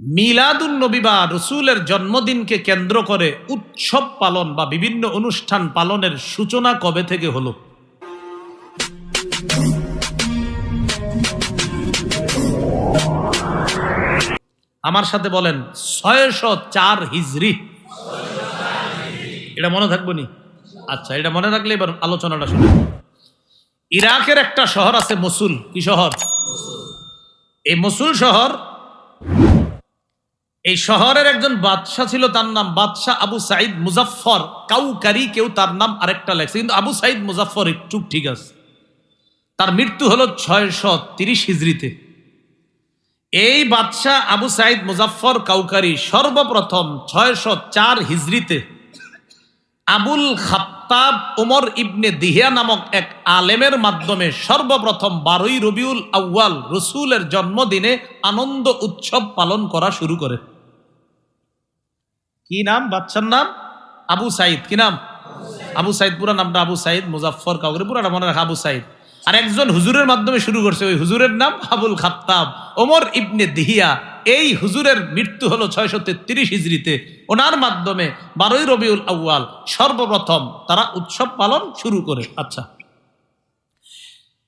মিলাদুন নবী বা রসুলের জন্মদিনকে কেন্দ্র করে উৎসব পালন বা বিভিন্ন অনুষ্ঠান পালনের সূচনা কবে থেকে হলো? আমার সাথে বলেন, ছয়শো চার হিজরি। এটা মনে থাকব নি? আচ্ছা এটা মনে রাখলে এবার আলোচনাটা শুনে ইরাকের একটা শহর আছে মসুল। কি শহর? এই মসুল শহর এই শহরের একজন বাদশাহ ছিল, তার নাম বাদশাহ আবু সাইদ মুজাফফর। কাউকারি কেউ তার নাম আরেকটা লেখছে, কিন্তু আবু সাইদ মুজাফফর একটু ঠিক আছে। তার মৃত্যু হলো ছয়শো তিরিশ হিজড়িতে। এই বাদশাহ আবু সাইদ মুজাফফর কাউকারি সর্বপ্রথম ছয়শো চার হিজড়িতে আবুল খাত্তাব ওমর ইবনে দিহিয়া নামক এক আলেমের মাধ্যমে সর্বপ্রথম বারোই রবিউল আউয়াল রসুলের জন্মদিনে আনন্দ উৎসব পালন করা শুরু করে। কি নাম? বাচ্চার নাম? আবু সাইদ। কি নাম? আবু সাইদ, পুরা নামটা আবু সাইদ, মুজাফফর কাউকে পুরাটা মনে রাখা আবু সাইদ। আর একজন হুজুরের মাধ্যমে শুরু করছে, ওই হুজুরের নাম আবুল খাত্তাব। ওমর ইবনে দিহিয়া। এই হুজুরের মৃত্যু হলো ছয়শো তেত্রিশ হিজড়িতে। ওনার মাধ্যমে বারোই রবিউল আউয়াল সর্বপ্রথম তারা উৎসব পালন শুরু করে। আচ্ছা।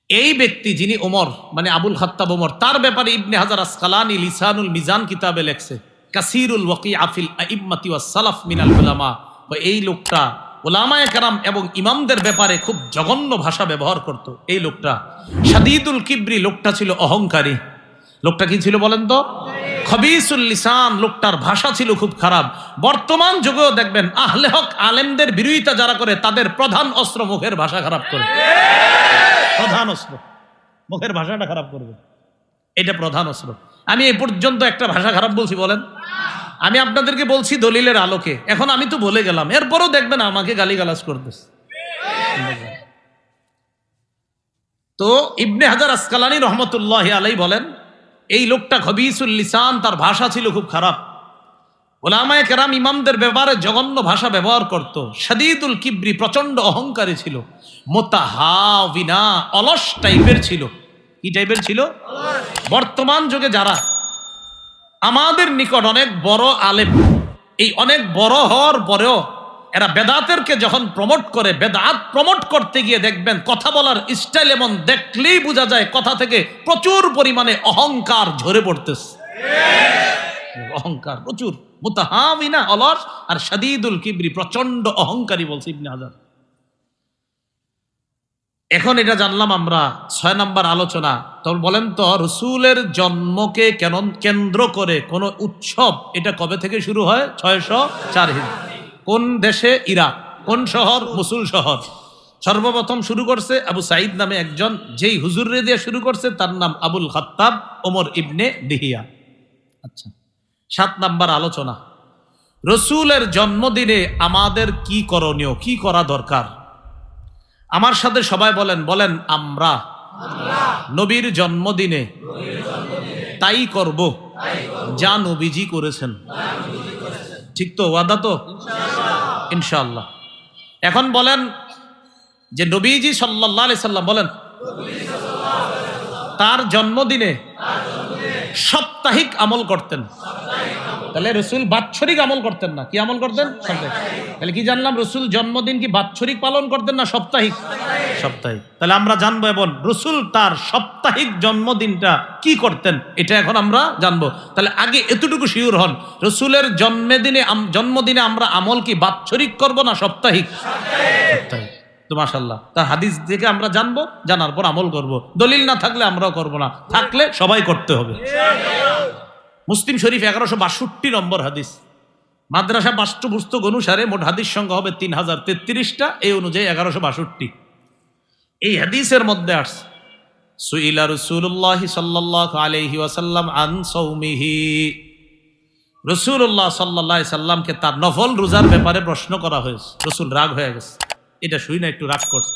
এই ব্যক্তি যিনি ওমর মানে আবুল খাত্তাব ওমর, তার ব্যাপারে ইবনে হাজার আসকালানি লিসানুল মিজান কিতাবে লেখছে। কাসিরুল ওয়াকি আফিল ইম্মাতি ওয়া সালাফ মিনাল উলামা। ও এই লোকটা ওলামায়ে কারাম এবং ইমামদের ব্যাপারে খুব জঘন্য ভাষা ব্যবহার করত। এই লোকটা সাদিদুল কিবরি লোকটা ছিল অহংকারী। লোকটা কি ছিল বলেন তো? খবিসুল লিসান লোকটার ভাষা ছিল খুব খারাপ। বর্তমান যুগেও দেখবেন আহলে হক আলেমদের বিরোধিতা যারা করে, তাদের প্রধান অস্ত্র মুখের ভাষা খারাপ করে। প্রধান অস্ত্র। মুখের ভাষাটা খারাপ করবে। এটা প্রধান অস্ত্র। আমি এ পর্যন্ত একটা ভাষা খারাপ বলছি, বলেন। আমি আপনাদেরকে বলছি দলিলের আলোকে। এখন আমি তো বলে গেলাম। এরপরও দেখবেন আমাকে গালিগালাজ করতেছে। তো ইবনে হাজার আসকালানি রহমতুল্লাহ আলাই বলেন, এই লোকটা খবিসুল লিসান, তার ভাষা ছিল খুব খারাপ। ওলামায় কেরাম ইমামদের ব্যাপারে জঘন্য ভাষা ব্যবহার করত। সাদিদুল কিবরি প্রচণ্ড অহংকারী ছিল। মোতাহাবিনা, অলস টাইপের ছিল। কি টাইপের ছিল? বর্তমান যুগে যারা, আমাদের নিকট অনেক বড় আলেম, এই অনেক বড় হওয়ার পরেও এরা বেদাতেরকে যখন প্রমোট করে, বেদাত প্রমোট করতে গিয়ে দেখবেন কথা বলার স্টাইল এমন দেখলেই বোঝা যায় কথা থেকে প্রচুর পরিমাণে অহংকার ঝরে পড়তেছে। অহংকার প্রচুর, মুতাহামিনা অলস আর সাদিদুল কিবরি প্রচণ্ড অহংকারী বলছে ইবনে হাজার। এখন এটা জানলাম আমরা, ছয় নম্বর আলোচনা। তখন বলেন তো, রসুলের জন্মকে কেন কেন্দ্র করে কোন উৎসব, এটা কবে থেকে শুরু হয়? ছয়শো চার কোন দেশে? ইরাক। কোন শহর? মুসুল শহর। সর্বপ্রথম শুরু করছে আবু সাইদ নামে একজন, যেই হুজুরে দিয়ে শুরু করছে, তার নাম আবুল খাত্তাব ওমর ইবনে দিহিয়া। আচ্ছা সাত নাম্বার আলোচনা। রসুলের জন্মদিনে আমাদের কি করণীয়? কি করা দরকার? আমার সাথে সবাই বলেন বলেন, আমরা। নবীর জন্মদিনে তাই করব। যা নবীজি করেছেন। ঠিক তো, ওয়াদা তো? ইনশাল্লাহ এখন বলেন যে নবীজি সাল্লাহ সাল্লাম বলেন, তার জন্মদিনে সাপ্তাহিক আমল করতেন। তাহলে রসুল বাৎসরিক আমল করতেন না। কি আমল করতেন? তাহলে কি জানলাম? রসুল জন্মদিন কি বাৎসরিক পালন করতেন না সাপ্তাহিক? সাপ্তাহিক। তাহলে আমরা জানব এবং রসুল তার সাপ্তাহিক জন্মদিনটা কি করতেন? এটা এখন আমরা জানব। তাহলে আগে এতটুকু শিওর হন রসুলের জন্মদিনে জন্মদিনে আমরা আমল কি বাৎসরিক করব না সাপ্তাহিক? সাপ্তাহিক। তো মাসাল্লাহ তার হাদিস থেকে আমরা জানব জানার পর আমল করব। দলিল না থাকলে আমরাও করব না। থাকলে সবাই করতে হবে। মুসলিম শরীফ এগারোশো বাষট্টি নম্বর হাদিস। মাদ্রাসা পাঠ্যপুস্তক অনুসারে মোট হাদিস সংখ্যা হবে তিন হাজার তেত্রিশটা, এই অনুযায়ী এগারোশো বাষট্টি। এই হাদিসের মধ্যে আসছে, সুইলা রসুল্লাহ সাল্লাহ আলহি ওয়াসাল্লাম আন সৌমিহি। রসুল্লাহ সাল্লাহ সাল্লামকে তার নফল রোজার ব্যাপারে প্রশ্ন করা হয়েছে। রসুল রাগ হয়ে গেছে। এটা শুই না, একটু রাগ করছে।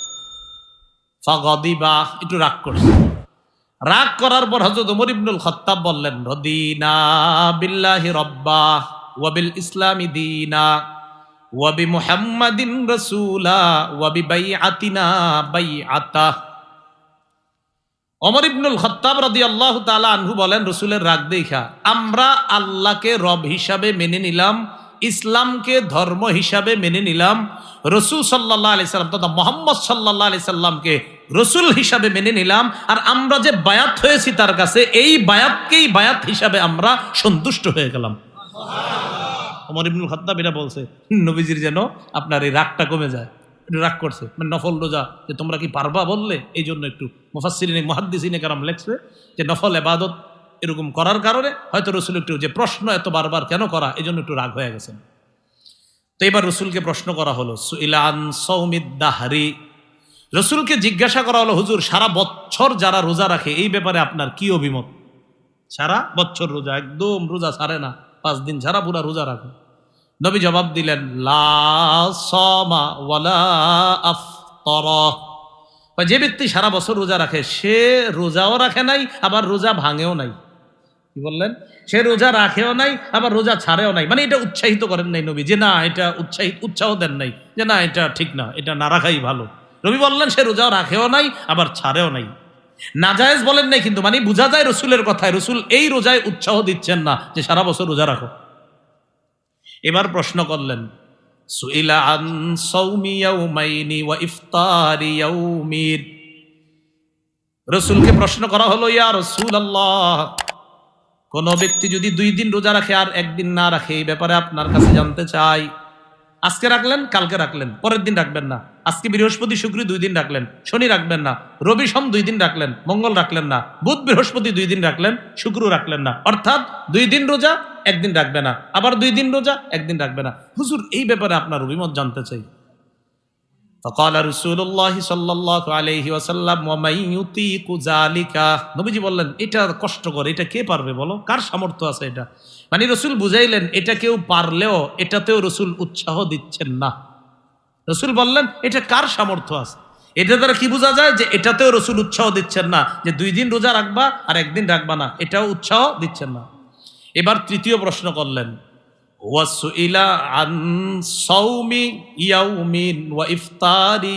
ফাগদিবা, একটু রাগ করছে। রাগ করার পর হজরত উমর ইবনুল খত্তাব বললেন, রদিনা বিল্লাহি রব্বা ওয়াবিল ইসলামি দিনা ওয়াবি মুহাম্মাদিন রাসূলা ওয়াবি বাই বাইআতিনা বাইআতা অমর ইবনুল খত্তাব রাদি আল্লাহ তালা আনহু বলেন, রসুলের রাগ দেখা, আমরা আল্লাহকে রব হিসাবে মেনে নিলাম, ইসলামকে ধর্ম হিসাবে মেনে নিলাম। রসুল সাল্লাহ আলি সাল্লাম তথা মোহাম্মদ সাল্লাহ আলি সাল্লামকে রসুল হিসাবে মেনে নিলাম, আর আমরা যে বায়াত হয়েছি তার কাছে, এই বায়াতকেই বায়াত হিসাবে আমরা সন্তুষ্ট হয়ে গেলাম। অমর ইবনুল খত্তাব এটা বলছে, নবীজির যেন আপনার এই রাগটা কমে যায় রাগ করছে মানে নফল রোজা, যে তোমরা কি পারবা বললে? এই জন্য একটু মুফাসিরিনে মহাদ্দিসিনে কারাম লেখছে যে নফল এবাদত এরকম করার কারণে হয়তো রসুল একটু যে প্রশ্ন এত বারবার কেন করা, এই জন্য একটু রাগ হয়ে গেছেন তো এবার রসুলকে প্রশ্ন করা হলো, সুইলান সৌমিদ দাহারি রসুলকে জিজ্ঞাসা করা হলো, হুজুর, সারা বছর যারা রোজা রাখে, এই ব্যাপারে আপনার কি অভিমত? সারা বছর রোজা, একদম রোজা ছাড়ে না, পাঁচ দিন ছাড়া পুরা রোজা রাখে। নবী জবাব দিলেন যে ব্যক্তি সারা বছর রোজা রাখে, সে রোজাও রাখে নাই, আবার রোজা ভাঙেও নাই। কি বললেন? সে রোজা রাখেও নাই, আবার রোজা ছাড়েও নাই। মানে এটা উৎসাহিত করেন নাই নবী, যে না, এটা উৎসাহিত উৎসাহ দেন নাই, যে না, এটা ঠিক না, এটা না রাখাই ভালো। নবী বললেন, সে রোজাও রাখেও নাই, আবার ছাড়েও নাই। নাজায়েজ বলেন, নাই, কিন্তু মানে বোঝা যায় রসুলের কথায়, রসুল এই রোজায় উৎসাহ দিচ্ছেন না যে সারা বছর রোজা রাখো। এবার প্রশ্ন করলেন, সুইলা আন ওয়া রসুলকে প্রশ্ন করা হলো, ইয়া রসুল আল্লাহ কোন ব্যক্তি যদি দুই দিন রোজা রাখে আর একদিন না রাখে, এই ব্যাপারে আপনার কাছে জানতে চাই। আজকে রাখলেন, কালকে রাখলেন, পরের দিন রাখবেন না। আজকে বৃহস্পতি শুক্র দুই দিন রাখলেন শনি রাখবেন না রবি সোম দুই দিন রাখলেন মঙ্গল রাখলেন না বুধ বৃহস্পতি দুই দিন রাখলেন শুক্র রাখলেন না অর্থাৎ দুই দিন রোজা একদিন রাখবে না আবার দুই দিন রোজা একদিন রাখবে না হুজুর এই ব্যাপারে আপনার অভিমত জানতে চাই فقال رسول الله صلى الله عليه وسلم ومن يطيق ذلك নবীজি বললেন এটা কষ্টকর এটা কে পারবে বলো কার সামর্থ্য আছে এটা মানে রসুল বুঝাইলেন এটা কেউ পারলেও এটাতেও রসুল উৎসাহ দিচ্ছেন না রসুল বললেন, এটা কার সামর্থ্য আছে? এটা দ্বারা কি বোঝা যায় যে এটাতেও রসুল উৎসাহ দিচ্ছেন না, যে দুই দিন রোজা রাখবা আর একদিন রাখবা না, এটাও উৎসাহ দিচ্ছেন না। এবার তৃতীয় প্রশ্ন করলেন আন ওয়া ইফতারি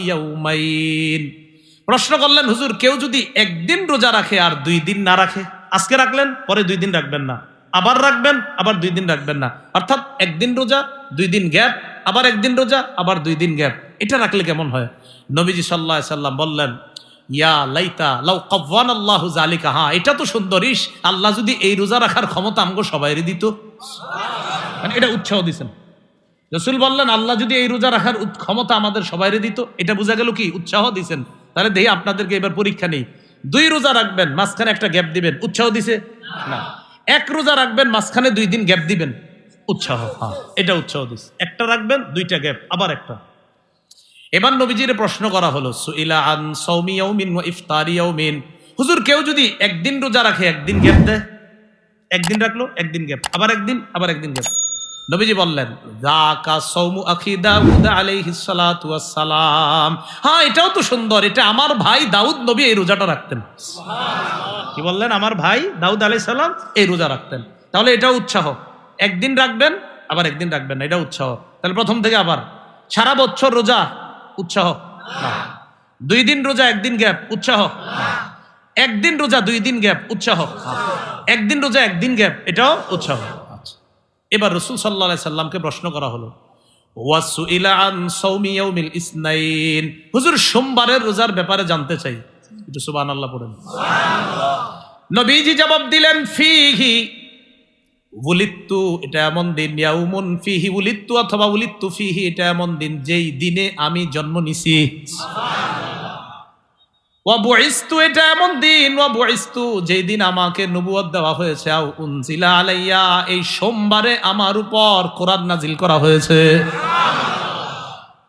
প্রশ্ন করলেন, হুজুর, কেউ যদি একদিন রোজা রাখে আর দুই দিন না রাখে, আজকে রাখলেন, পরে দুই দিন রাখবেন না, আবার রাখবেন, আবার দুই দিন রাখবেন না, অর্থাৎ একদিন রোজা, দুই দিন গ্যাপ আবার একদিন রোজা, আবার দুই দিন গ্যাপ। এটা রাখলে কেমন হয়? নবীজি সাল্লাহ সাল্লাম বললেন, ইয়া লাইতা, লাউ কব্বান আল্লাহ জালিকা হ্যাঁ এটা তো সুন্দরিস আল্লাহ যদি এই রোজা রাখার ক্ষমতা আমগো সবাইরে দিত। মানে এটা উৎসাহ দিছেন। রসুল বললেন, আল্লাহ যদি এই রোজা রাখার ক্ষমতা আমাদের সবাইরে দিত। এটা বোঝা গেল কি? উৎসাহ দিছেন। তাহলে দেখি আপনাদেরকে এবার পরীক্ষা নেই। দুই রোজা রাখবেন, মাঝখানে একটা গ্যাপ দিবেন। উৎসাহ দিছে? না। এক রোজা রাখবেন, মাঝখানে দুই দিন গ্যাপ দিবেন। উৎসাহ হ্যাঁ এটা উৎসাহ দিছে। একটা রাখবেন দুইটা গ্যাপ আবার একটা। এবার নবীজির প্রশ্ন করা হলো সুইলা আন সৌমি ইয়াউমিন ওয়া ইফতারি ইয়াউমিন? হুজুর কেউ যদি একদিন রোজা রাখে একদিন গ্যাপ দেয়? একদিন রাখল একদিন গ্যাপ আবার একদিন আবার একদিন গ্যাপ। নবীজি বললেন যাকা সৌমু আখি দাউদ আলাইহিস সালাতু ওয়াস সালাম। হ্যাঁ এটাও তো সুন্দর এটা আমার ভাই দাউদ নবী এই রোজাটা রাখতেন। কি বললেন? আমার ভাই দাউদ আলাইহিস সালাম এই রোজা রাখতেন। তাহলে এটাও উৎসাহ। একদিন রাখবেন আবার একদিন রাখবেন না এটা উৎসাহ। তাহলে প্রথম থেকে আবার সারা বছর রোজা উৎসাহ। দুই দিন রোজা একদিন গ্যাপ উৎসাহ। একদিন রোজা দুই দিন গ্যাপ উৎসাহ। একদিন রোজা একদিন গ্যাপ এটাও উৎসাহ। আচ্ছা। এবার রসুল সাল্লা সাল্লামকে প্রশ্ন করা হলো হুজুর সোমবারের রোজার ব্যাপারে জানতে চাই। একটু সুবহানাল্লাহ পড়েন। নবীজি জবাব দিলেন ফিহি উলিত্তু, এটা এমন দিন, ইয়াউমুন ফিহি উলিত্তু অথবা উলিত্তু ফিহি, এটা এমন দিন যেই দিনে আমি জন্ম নিছি। ওয়াবুইস্তু এটা এমন দিন ওয়াবুইস্তু যেই দিন আমাকে নবুয়ত দেওয়া হয়েছে। আও উনজিলা আলাইয়া, এই সোমবারে আমার উপর কোরআন নাজিল করা হয়েছে।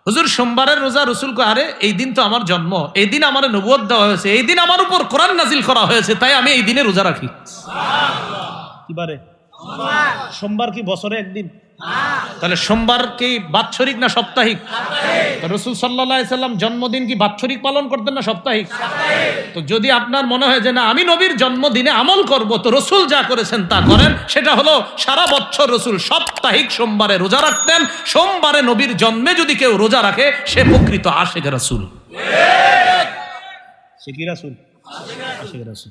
হুজুর, সোমবারের রোজা রসুল আরে, এই দিন তো আমার জন্ম, এই দিন আমার নবুয়ত দেওয়া হয়েছে, এই দিন আমার উপর কোরআন নাজিল করা হয়েছে, তাই আমি এই দিনে রোজা রাখি। কিবারে সোমবার কি বছরে একদিন? তাহলে সোমবার কি বাৎসরিক না সাপ্তাহিক? রসুল সাল্লাম জন্মদিন কি বাৎসরিক পালন করতেন না সাপ্তাহিক? তো যদি আপনার মনে হয় যে না আমি নবীর জন্মদিনে আমল করব তো রসুল যা করেছেন তা করেন। সেটা হলো সারা বছর রসুল সাপ্তাহিক সোমবারে রোজা রাখতেন। সোমবারে নবীর জন্মে যদি কেউ রোজা রাখে সে প্রকৃত আশেখ রাসুল। সে কি রাসুল। আশিক রাসূল।